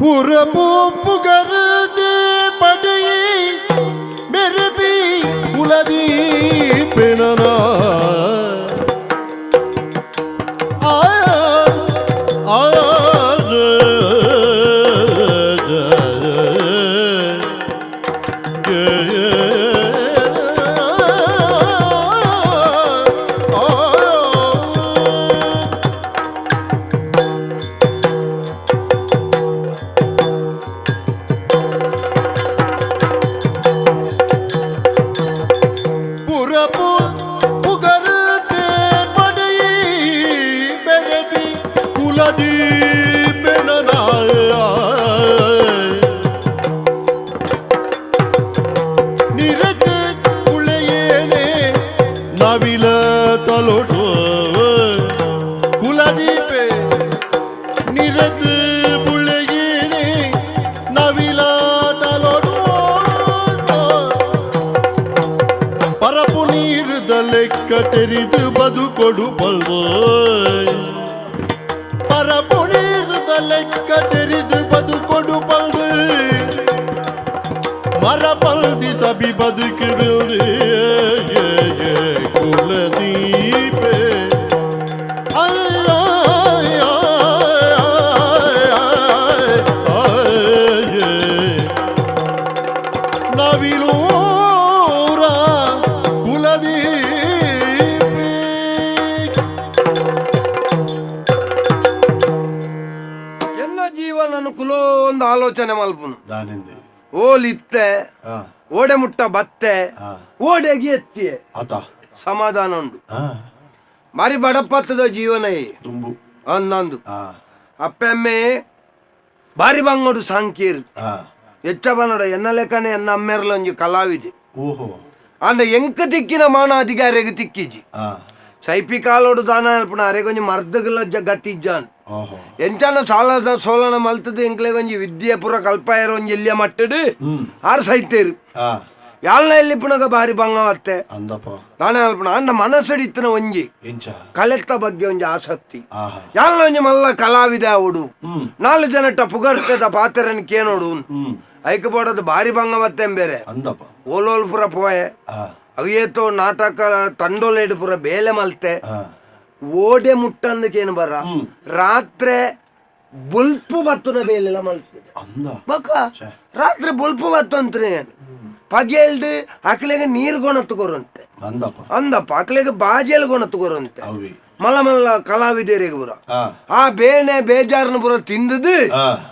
පුරපු පුගරදී පඩියි මෙරබී උලදී පෙනනා ನವಿಲ ತಲೊಟು ಕುಲದೀಪೆ ನಿರತೆ ಬುಳೆಯೇನೆ ನವಿಲ ತಲೊಟು ಪರಪು ನೀರದ ಲೆಕ್ಕ ತೆರೆದು ಬದುಕೊಡು ಪಲ್ವ ಪರಪು ನೀರದ ಲೆಕ್ಕ ತೆರೆದು ಬದುಕೊಡು ಪಲ್ವ ಮರ ಪಲ್ದಿ ಸಬಿ ಒಂದು ಆಲೋಚನೆ ಮಲ್ಪುನು? ದಾನಿಂದೆ. ಓಲಿತ್ತೆ ಓಡೆ ಮುಟ್ಟ ಬತ್ತೆ ಓಡೆಗೆ ಎತ್ತಿಯೆ. ಆತ. ಸಮಾಧಾನ ಉಂಡು ಬಾರಿ ಬಡಪತ್ತದ ಜೀವನ ತುಂಬು. ಅನ್ನಂದು. ಆ ಅಪ್ಪೆಮ್ಮೆ ಬಾರಿ ಬಂಗೋಡು ಸಾಂಕೀರ್. ಎಚ್ಚ ಬನ್ನಡ ಎನ್ನ ಲೆಕ್ಕನೆ ಎನ್ನ ಅಮ್ಮೆರ್ಲ ಒಂಜಿ ಕಲಾವಿದೆ. ಓಹೋ. ಅಂದ ಎಂಕ ತಿಕ್ಕಿನ ಮಾನ ಅಧಿಕಾರಿಗೆ ತಿಕ್ಕಿಜಿ ಸೈಪಿ ಕಾಲೋಡು ದಾನ ಅಲ್ಪನ ಅರೆಗೊಂಜಿ ಮರ್ದಗಲ ಗತಿಜ್ಜಾನ್ ಎಂಚಾನ ಸಾಲ ಸೋಲನ ಮಲ್ತದ ಎಂಕ್ಲೆ ಒಂಜಿ ವಿದ್ಯೆ ಪುರ ಕಲ್ಪಾಯರ ಒಂಜಿ ಎಲ್ಲಿಯ ಮಟ್ಟಡು ಆರು ಸೈತೇರು. ಆ ಯಾಳ್ನ ಎಲ್ಲಿಪ್ಪನಾಗ ಬಾರಿ ಬಂಗವತ್ತೆ ಅಂದಪ್ಪ. ದಾನ ಅಲ್ಪನ ಅಂಡ ಮನಸ್ಸಡಿತ್ತನ ಒಂಜಿ. ಎಂಚ? ಕಲೆತ್ತ ಬಗ್ಗೆ ಒಂಜಿ ಆಸಕ್ತಿ. ಯಾಳ್ನ ಒಂಜಿ ಮಲ್ಲ ಕಲಾವಿದ ಅವಡು. ನಾಲ್ ಜನಟ ಪುಗರ್ಸದ ಪಾತ್ರನ ಕೇನೋಡು ಐಕ ಬೋಡದು ಬಾರಿ ಬಂಗವತ್ತೆ ಬೇರೆ ಅಂದಪ್ಪ. ಓಲೋಲ್ ಪುರ ಪೋಯೆ. ಅವಿಯೇತೋ ನಾಟಕ ತಂಡೋಲೇಡು ಪುರ ಬೇಲೆ ಮಲ್ತೆ. ಓಡೆ ಮುಟ್ಟಂದಕ್ಕೇನು ಬರ. ರಾತ್ರೆ ಬುಲ್ಪು ಬತ್ತುನ ಬೇಲೆಲ್ಲ ಮಲ್ತಿದೆ. ಬಕ ರಾತ್ರಿ ಬುಲ್ಪು ಬತ್ತು ಅಂತ್ರಿ ಪಗೆಲ್ಡು ಅಕ್ಲೆಗೆ ನೀರು ಗೊಣತ್ತು ಕೊರಂತೆ ಅಂದಪ್ಪ. ಅಕ್ಲೆಗೆ ಬಾಜೆಲ್ ಗೊಣತ್ತು ಕೊರಂತೆ ಅವಿ ಮಲ್ಲ ಮಲ್ಲ ಕಲಾವಿದರಿಗೆ ಬುರ. ಆ ಬೇನೆ ಬೇಜಾರನ ಬುರ ತಿಂದದು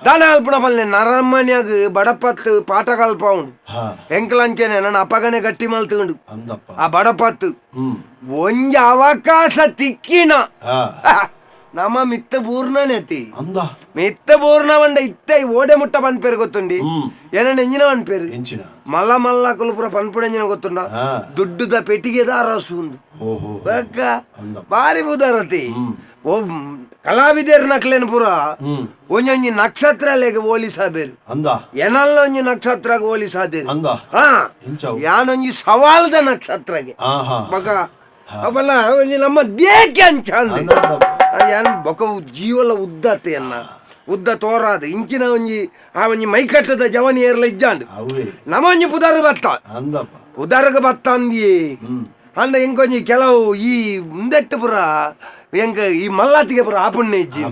ದಾನ ಅಲ್ಪಣ ಬಲ್ಲೆ ನರಮನ್ಯಾಗ ಬಡಪತ್ತು ಪಾಠ ಕಲ್ಪ ಉಂಡು. ಎಂಕಲಂಚನೆ ನನ್ನ ಅಪ್ಪಗನೆ ಗಟ್ಟಿ ಮಲ್ತುಂಡು. ಆ ಬಡಪತ್ತು ಒಂಜ ಒಂಜಿ ಅವಕಾಶ ತಿಕ್ಕಿನ. ನಮ್ಮ ಮಿತ್ತ ಪೂರ್ಣನೆತಿ ಅಂದ ಮಿತ್ತ ಪೂರ್ಣ ಬಂಡ ಇತ್ತ ಓಡೆ ಮುಟ್ಟ ಪನ್ಪೇರು ಗೊತ್ತುಂಡಿ ಹ್ಮ್ ಏನ ಎಂಜಿನ ಪನ್ಪೇರು ಎಂಚಿನ ಮಲ್ಲ ಮಲ್ಲ ಕುಲಪುರ ಪನ್ಪುಡೆಂಜಿನ ಗೊತ್ತುಂಡ ಹಾ ದುಡ್ಡುದ ಪೆಟ್ಟಿಗೆದ ಅರಸು ಉಂದು ಓಹೋ ಬೇಕ ಅಂದಪ್ಪ ಬಾರಿ ಬುದರತಿ ಹ್ಮ್ ಓ ಕಲಾವಿದರ ನಕ್ಲೇನು ಪುರ ಹ್ಮ್ ಒಂಜೊಂಜಿ ನಕ್ಷತ್ರ ಲೆಗೆ ಹೋಲಿಸಬೇರು ಅಂದ ಎನಲ್ಲ ಒಂಜಿ ನಕ್ಷತ್ರ ಹೋಲಿಸಾದೇರು ಅಂದ ಹಾ ಇಂಚವು ಯಾನೊಂಜಿ ಸವಾಲ್ದ ನಕ್ಷತ್ರಗೆ ಆಹಾ ಮಗ ಅವಲ್ಲ ನಮ್ಮ ದೇಹಕ್ಕೆ ಅಂಚಂದ ಏನು ಅಂದಪ್ಪ ಜೀವಲ ಉದ್ದತೆ ಅನ್ನ ಉದ್ದ ತೋರಾದ ಇಂಚಿನ ಒಂಜಿ ಆ ಒಂಜಿ ಮೈಕಟ್ಟದ ಜವನಿ ಏರ್ಲ ಇಜ್ಜಾಂಡು. ನಮ್ಮ ನಮ ಒಂಜಿ ಪುದಾರ ಬತ್ತ ಉದಾರಗ ಬತ್ತ ಅಂದಿ ಅಂಡ ಎಂಕೊಂಜಿ ಕೆಲವು ಈ ಮುಂದೆಟ್ಟು ಪುರ ಎಂಕ ಈ ಮಲ್ಲಾತಿಗೆ ಪುರ ಆಪುಣ್ಯ ಇಜ್ಜಿ.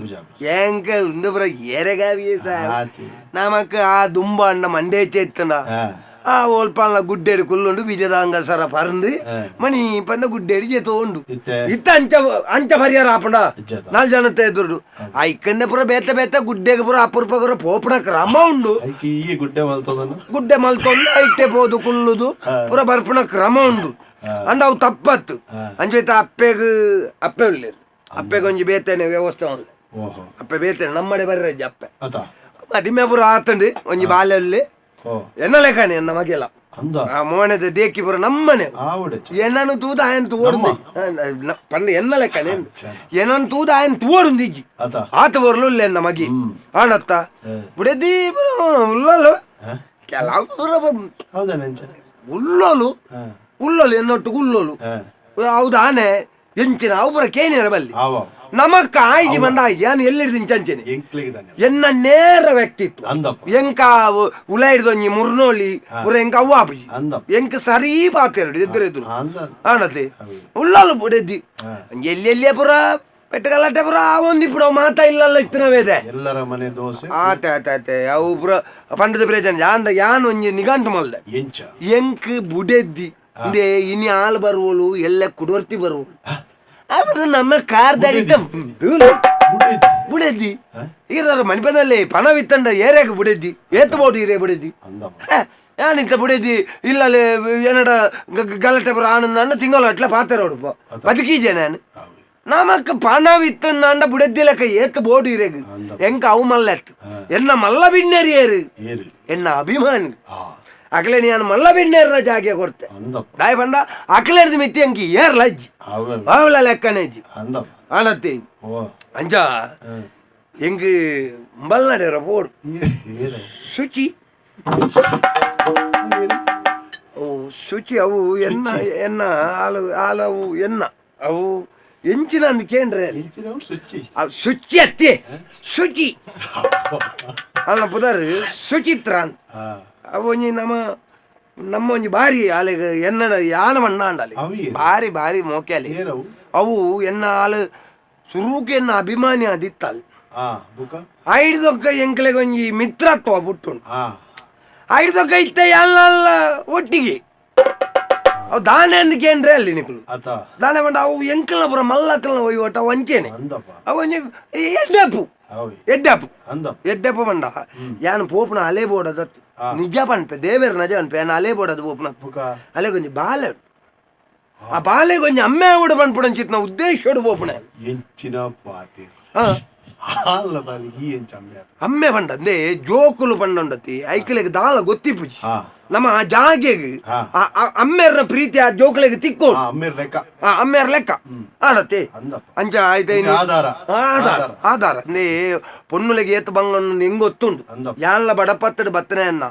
ಎಂಕ ಉಂದು ಪುರ ಏರೆಗಾವಿಯೇ ಸಾ ನಮಕ್ ಆ ದುಂಬ ಅಣ್ಣ ಮಂಡೇ ಚೆತ್ತನ ಆ ಆ ಓಲ್ಪಾನ್ಲ ಗುಡ್ಡೇಡು ಕುಲ್ಲುಂಡು ಬೀಜದಾಂಗ ಸರ ಪರಂದು ಆ. ಮಣಿ ಪಂದ ಗುಡ್ಡೇಡು ಜೆತೋಂಡು ಇತ್ತೆ ಇತ್ತ ಅಂಚ ಅಂಚ ಪರಿಹಾರ ಆಪಂಡ ಇಜ್ಜತ. ನಾಲ್ ಜನತೆ ಎದುರು ಆ ಇಕ್ಕಂದೆ ಪುರ ಬೇತೆ ಬೇತೆ ಗುಡ್ಡೆಗೆ ಪುರ ಅಪುರ್ಪಗರ ಪೋಪಣ ಕ್ರಮ ಉಂಡು ಐಕಿ ಈ ಗುಡ್ಡೆ ಮಲ್ತದನ ಗುಡ್ಡೆ ಮಲ್ಕೊಂಡು ಐಟೆ ಪೋದು ಕುಲ್ಲುದು ಪುರ ಬರ್ಪಣ ಕ್ರಮ ಉಂಡು ಅಂಡ ಅವು ತಪ್ಪತ್ತು ಅಂಚೈತ ಅಪ್ಪೆಗ್ ಅಪ್ಪೆ ಉಳ್ಳೇರು ಅಪ್ಪೆಗೆ ಒಂಜಿ ಬೇತೇನೆ ವ್ಯವಸ್ಥೆ ಉಂಡು ಓಹೋ ಅಪ್ಪೆ ಬೇತೇನೆ ನಮ್ಮಡೆ ಬರ್ರಜ್ಜಿ ಅಪ್ಪೆ ಅತ ಮದಿಮೆ ಪುರ ಆತಂಡು ಒಂಜಿ ಬಾಲ್ಯಲ್ಲಿ ಓ ಎನ್ನಲೆಕನೆ ಎನ್ನ ಮಗೆಲ ಅಂದ. ಆ ಮೋನೆದೆ ದೇಕ್ಕಿ ಪೂರ ನಮ್ಮನೆ. ಆವುಡು ಎನನ್ ತೂತ ಆಯೆನ್ ತೂ ಓಂಡು ಪಂಡ ಎನ್ನಲೆಕನೆ ಎನನ್ ತೂತ ಆಯೆನ್ ತೂವೋಡು ದೀಜಿಗಿ ಆತ ಒರ್ಲು ಉಲ್ಲೆ ಎನ್ನ ಮಗಿ. ಆಂಡತ್ತ ಉಡೆ ದೀ ಪುರ ಉಲ್ಲೊಲು. ಉಲ್ಲಲು. ಉಲ್ಲೊಲು ಎನ್ನೊಟ್ಟು ಉಲ್ಲಲು. ಅವುದ ಆನೆ. ಎಂಚಿನ ಅವು ಪೂರ ಕೇನೆರೆ ಬಲ್ಲಿ. ಆವ. ನಮಕ್ಕ ಆಗಿ ಬಂದಾಗ ಏನು ಎಲ್ಲಿಡ್ತೀನಿ ಚಂಚನೆ ಎನ್ನ ನೇರ ವ್ಯಕ್ತಿತ್ವ ಎಂಕ ಉಲ ಹಿಡ್ದೊಂಜಿ ಮುರ್ನೋಲಿ ಪುರ ಎಂಕ ಅವ್ವಾಬಿ ಎಂಕ ಸರಿ ಪಾತೆರಡು ಎದುರೆದುರು ಆಣತೆ ಉಳ್ಳಾಲು ಎದ್ದಿ ಎಲ್ಲೆಲ್ಲೇ ಪುರ ಪೆಟ್ಟಗಲಾಟೆ ಪುರ ಒಂದು ಇಪ್ಪಡ ಮಾತಾ ಇಲ್ಲಲ್ಲ ಇತ್ತಿನವೇದೆ ಎಲ್ಲರ ಮನೆ ದೋಸೆ ಆತೆ ಆತೆ ಆತೆ ಅವು ಪುರ ಪಂಡದ ಪ್ರಯೋಜನ ಯಾನ್ ಯಾನ್ ಒಂಜಿ ನಿಗಂಟ ಮಲ್ದ ಎಂಕ ಬುಡೆದ್ದಿ ಇಂದೆ ಇನಿ ಆಲ್ ಬರುವಳು ಎಲ್ಲ ಕುಡವರ್ತಿ ಬರುವಳು ಅವ್ರು ನಮ್ಮ ಕಾರ್ ದಾಡಿತ ಬುಡೆದ್ದಿ. ಬುಡೆದ್ದಿ ಈರ ಮಣಿಪದಲ್ಲಿ ಪಣವಿತ್ತಂಡ ಏರಿಯಾಗ ಬುಡೆದ್ದಿ ಏತ್ಬೋದು ಈರೇ ಬುಡೆದ್ದಿ ಅಂದಪ್ಪ ಯಾನಿತ್ತ ಬುಡೆದ್ದಿ ಇಲ್ಲಲ್ಲಿ ಏನಡ ಗಲಾಟೆ ಬರ ಆನಂದ ಅಣ್ಣ ತಿಂಗಳು ಅಟ್ಲ ಪಾತ್ರ ಹೊಡುಪ ಬದುಕೀಜೆ ನಾನು ಅವೆ. ನಮಕ್ ಪಣವಿತ್ತು ಅಂಡ ಬುಡೆದ್ದಿ ಲೆಕ್ಕ ಏತ್ ಬೋಡು ಇರೇಗ ಅಂದ. ಎಂಕ ಅವು ಮಲ್ಲ ಮಲ್ಲ ಏರು ಏರಿ ಆ ಅಕಲೆ ನಾನು ಮಲ್ಲ ಬಿಣ್ಣೇರ ಜಾಗೆ ಕೊಡ್ತೆ. ಅಂದಪ್ಪ. ದಾಯ ಬಂಡ ಅಕಲೆಡ್ದು ಮಿತ್ತಿ ಅಂಕಿ ಏರ್ಲ ಅಜ್ಜಿ. ಅವೆ ಅವಳ ಲೆಕ್ಕನೆ ಅಜ್ಜಿ. ಅಂದಪ್ಪ. ಆಣತ್ತೆ. ಓ. ಅಂಜ ಹ್ಮ್. ಎಂಗ್ ಮಲ್ನಾಡ್ಯಾರ ಬೋಡು ಏ- ಏನ? ಶುಚಿ. ಓ ಶುಚಿ ಅವು ಎನ್ನ ಎನ್ನ ಹಾಲು ಹಾಲವು ಎನ್ನ. ಅವು ಎಂಚಿನ ಅಂದ್ ಕೇಂದ್ರೆ ಎಂಚಿನವು ಸುಚ್ಚಿ ಅವು ಶುಚಿ ಅತ್ತಿ ಶುಚಿ ಅಲ್ಲ ಪುದರ್ ಸುಚಿತ್ರ ಅಂತ ಆ ಅವು ಒಂಜಿ ನಮ್ಮ ನಮ್ಮ ಒಂಜಿ ಬಾರಿ ಆಲೆ ಎನ್ನಡ ಯಾನ ಮಣ್ಣ ಅಂಡಾಲಿ ಅವು ಬಾರಿ ಬಾರಿ ಮೋಕೆ ಅಲ್ಲಿ ಅವು ಎನ್ನ ಆಲು ಸುರೂಕ್ ಎನ್ನ ಅಭಿಮಾನಿ ಬುಕ? ಐಡ್ದೊಕ್ಕ ಎಂಕ್ಲೆಗೆ ಒಂಜಿ ಮಿತ್ರತ್ವ ಬುಟ್ಟುಂಡು ಐಡ್ದೊಕ್ಕ ಇತ್ತ ಎಲ್ಲ ಒಟ್ಟಿಗೆ. ಅವು ದಾನೆ ಅಂದ್ಕೇಂದ್ರೆ ಅಲ್ಲಿ ನಿಕುಲು. ದಾನೆ ಮಂಡ ಅವು ಎಂಕಲ್ನ ಪುರ ಮಲ್ಲಕ್ಕಲ್ನ ಒಯ್ ಒಟ್ಟ ವಂಚೆನೆ ಅವು ಎಡ್ಡೆಪ್ಪು. ಅವೆ ಎಡ್ಡೆಪ್ಪು ಅಂದಪ್ಪ ಎಡ್ಡೆಪ್ಪ ಬಂಡ ಯಾನ್ ಪೋಪುನ ಅಲೆ ಬೋಡದ ನಿಜ ಪನ್ಪೆ ದೇವೇರ್ ನಜ ಪನ್ಪೆ ಯಾನ್ ಅಲೆ ಬೋಡದ ಪೋಪುನ ಬುಕ ಅಲೆ ಕೊಂಚ ಬಾಲೆ ಆ ಬಾಲೆ ಕೊಂಚ ಅಮ್ಮೆ ಊಡ ಪನ್ಪುಡಂಚಿತ್ನ ಉದ್ದೇಶ ಪೋಪುನ ಎಂಚಿನ ಪಾತಿ ಹಾ ಅಲ್ಲ ಬಾರಿ ಈ ಎಂಚ ಅಮ್ಮೆ ಅಮ್ಮೆ ಪಂಡಂದೆ ಜೋಕುಲು ಪಂಡೊಂಡತಿ ಐಕಲೆಗೆ ದಾಳ ಗೊತ್ತಿಪ್ಪುಜಿ ಹಾ ನಮ್ಮ ಆ ಜಾಗೆಗೆ ಅಮ್ಮೆರ್ನ ಪ್ರೀತಿ ಆ ಜೋಕ್ಲೆಗೆ ತಿಕ್ಕು. ಆ ಅಮ್ಮೆ ಲೆಕ್ಕ. ಅಮ್ಮೆರ್ ಲೆಕ್ಕ. ಆಡತ್ತೆ. ಅಂಚ ಆಯ್ತು ಆಧಾರ. ಆಧಾರ. ಅಂದೆ ಪೊನ್ನುಲೆಗೆ ಏತು ಬಂಗನ್ನು ಹೆಂಗ್ ಗೊತ್ತುಂಡು ಯಾನ್ಲ ಬಡಪತ್ತಡು ಬತ್ತನೆ ಅನ್ನ.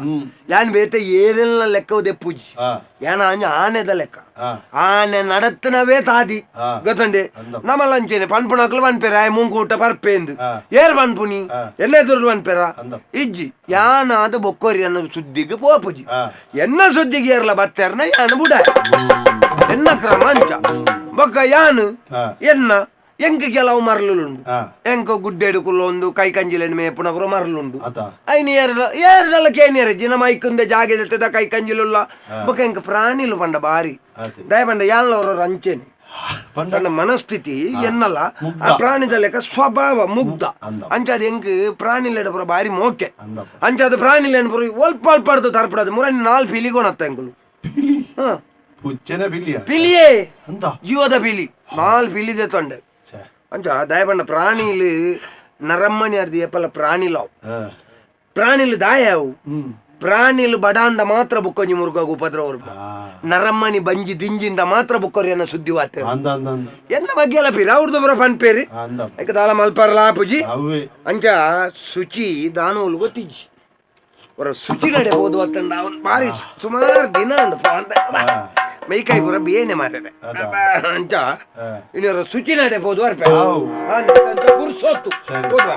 ಯಾನ್ ಬೇತೆ ಏನೆಲ್ಲ ಲೆಕ್ಕ ದೆಪ್ಪುಜಿ ಆ ಏನ ಅಂಜ ಆನೆದ ಲೆಕ್ಕ. ಆ ಆನೆ ನಡತ್ತನವೇ ತಾದಿ ಆ. ಗೊತ್ತಂಡೆ ಅಂದಪ್ಪ. ನಮ್ಮಲಂಚೇನೆ ಪನ್ಪುಣಕ್ಲು ಪನ್ಪೆರ ಆಯ್ ಮುಂಕೂಟ ಪರ್ಪೇಂದು ಆ. ಏರ್ ಪನ್ಪುನಿ ಆ. ಎನ್ನೆದುರು ಪನ್ಪೆರ ಅಂದಪ್ಪ ಇಜ್ಜಿ ಯಾನ ಅದು ಬೊಕ್ಕೋರಿ ಅನ್ನೋ ಸುದ್ದಿಗೆ ಪೋಪುಜಿ ಆ ಎನ್ನ ಸುದ್ದಿಗೆ ಎಂಕ ಕೆಲವು ಮರಲುಂಡು ಎಂಕ ಗುಡ್ಡೆಡು ಕುಲ್ಲೊಂದು ಕೈ ಕಂಜಿಲೆನ್ ಮೇಪುನ ಪುರ ಮರಲುಂಡು ಏರ್ ಏರ್ಲ ಏರ್ಲ ಕೇನಿಯರ ಜಿನ ಮೈಕುಂದೆ ಜಾಗ ದೆತ್ತದ ಕೈ ಕಂಜಿಲುಲ್ಲ ಬೊಕ್ಕ ಎಂಕ ಪ್ರಾಣಿಲು ಪಂಡ ಬಾರಿ ದಯಪಂಡ ದಯ ಪಂಡ ಯಾನ್ಲವ್ರ ಅಂಚೆನೆ ಮನಸ್ಥಿತಿ ಎನ್ನಲ್ಲ. ಆ ಪ್ರಾಣಿದ ಲೆಕ್ಕ ಸ್ವಭಾವ ಮುಗ್ಧ. ಅಂಚಾದ ಎಂಕ್ ಪ್ರಾಣಿ ಲೆಡಪುರ ಬಾರಿ ಮೋಕೆ. ಅಂಚಾದ ಪ್ರಾಣಿ ಪುರ ಒಲ್ಪ ಅಲ್ಪ ಅಡ್ದು ತರ್ಪಡದು ಮುರನಿ ನಾಲ್ ಎಂಕುಲು ಪಿಲಿ ಹಾ. ಪಿಲಿಯ ಜೀವದ ಪಿಲಿ ನಾಲ್ ಪಿಲಿದೆ ತೊಂಡೆ. ಛೆ. ದಾಯ ಪಂಡ ಪ್ರಾಣಿಲು ನರಮ್ಮನಿ ಅರ್ದಿ ಎಪ್ಪಲ ಪ್ರಾಣಿಲಾವ್. ಪ್ರಾಣಿಲು ದಾಯವು. ಪ್ರಾಣಿಲು ಬಡಾಂಡ ಮಾತ್ರ ಬುಕ್ಕೊಂಜಿ ಮುರುಗಾಗ ಉಪದ್ರ ಅವ್ರ ನರಮ್ಮನಿ ಬಂಜಿ ದಿಂಜಿಂದ ಮಾತ್ರ ಬುಕ್ಕೋರಿ ಅನ್ನೋ ಸುದ್ದಿ ವಾತೆ. ಎನ್ನ ಬಗ್ಗೆ ಎಲ್ಲ ಪಿರ ಅವ್ರದ್ದು ಬರೋ ಫನ್ ಪೇರಿ. ಯಾಕೆ ದಾಲ ಮಲ್ಪಾರಲ್ಲ ಆಪುಜಿ ಅವೇ ಅಂಚ ಶುಚಿ ದಾನೋಲು ಗೊತ್ತಿಜ್ಜಿ. ಅವರ ಶುಚಿ ನಡೆಬಹುದು ಅಂತ ಅವನ್ ಬಾರಿ ಸುಮಾರು ದಿನ ಆ. ಮೈಕೈ ಪೂರ ಬೇನೆ ಮಾರೇನೆ ಅಂತ. ಅಂಚ ಆ. ಇನ್ನೊರ ಶುಚಿ ನಡೆಬಹುದು ಅರ್ಪೆ ಹೌ. ಪುರ್ಸೊತ್ತು ಹೋದ್ವಾ